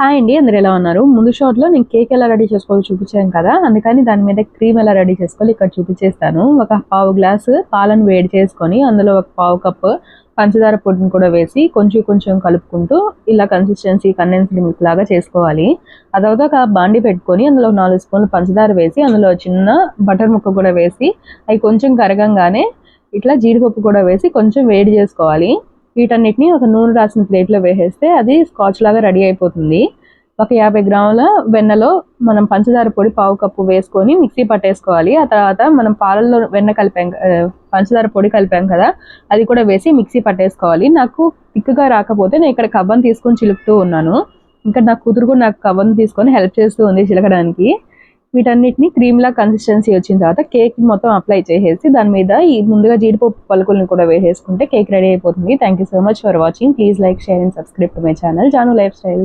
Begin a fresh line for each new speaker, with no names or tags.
Hi అండి అందరు ఎలా ఉన్నారు? ముందు షాట్లో నేను కేక్ ఎలా రెడీ చేసుకోవాలో చూపించాను కదా అందుకని దాని మీద క్రీమ్ ఎలా రెడీ చేసుకోవాలి ఇక్కడ చూపించేస్తాను. ఒక పావు గ్లాసు పాలను వేడి చేసుకొని అందులో ఒక పావు కప్పు పంచదార పొడిని కూడా వేసి కొంచెం కొంచెం కలుపుకుంటూ ఇలా కన్సిస్టెన్సీ కండెన్స్డ్ మిల్క్ లాగా చేసుకోవాలి. ఆ తర్వాత ఒక బాండి పెట్టుకొని అందులో నాలుగు స్పూన్లు పంచదార వేసి అందులో చిన్న బటర్ ముక్క కూడా వేసి అవి కొంచెం కరగంగానే ఇట్లా జీడిపప్పు కూడా వేసి కొంచెం వేడి చేసుకోవాలి. వీటన్నిటిని ఒక నూనె రాసిన ప్లేట్లో వేసేస్తే అది స్కాచ్ లాగా రెడీ అయిపోతుంది. ఒక యాభై గ్రాముల వెన్నలో మనం పంచదార పొడి పావు కప్పు వేసుకొని మిక్సీ పట్టేసుకోవాలి. ఆ తర్వాత మనం పాలల్లో వెన్న కలిపాం పంచదార పొడి కలిపాం కదా అది కూడా వేసి మిక్సీ పట్టేసుకోవాలి. నాకు తిక్కుగా రాకపోతే నేను ఇక్కడ కవ్వను తీసుకొని చిలుపుతూ ఉన్నాను. ఇంకా నా కూతురు కూడా నాకు కవ్వను తీసుకొని హెల్ప్ చేస్తూ ఉంది చిలకడానికి. వీటన్నిటిని క్రీమ్ లా కన్సిస్టెన్సీ వచ్చిన తర్వాత కేక్ మొత్తం అప్లై చేసేసి దాని మీద ఈ ముందుగా జీడిపప్పు పలుకులను కూడా వేసేసుకుంటే కేక్ రెడీ అయిపోతుంది. Thank you so much for watching please like share and subscribe to my channel Janu life style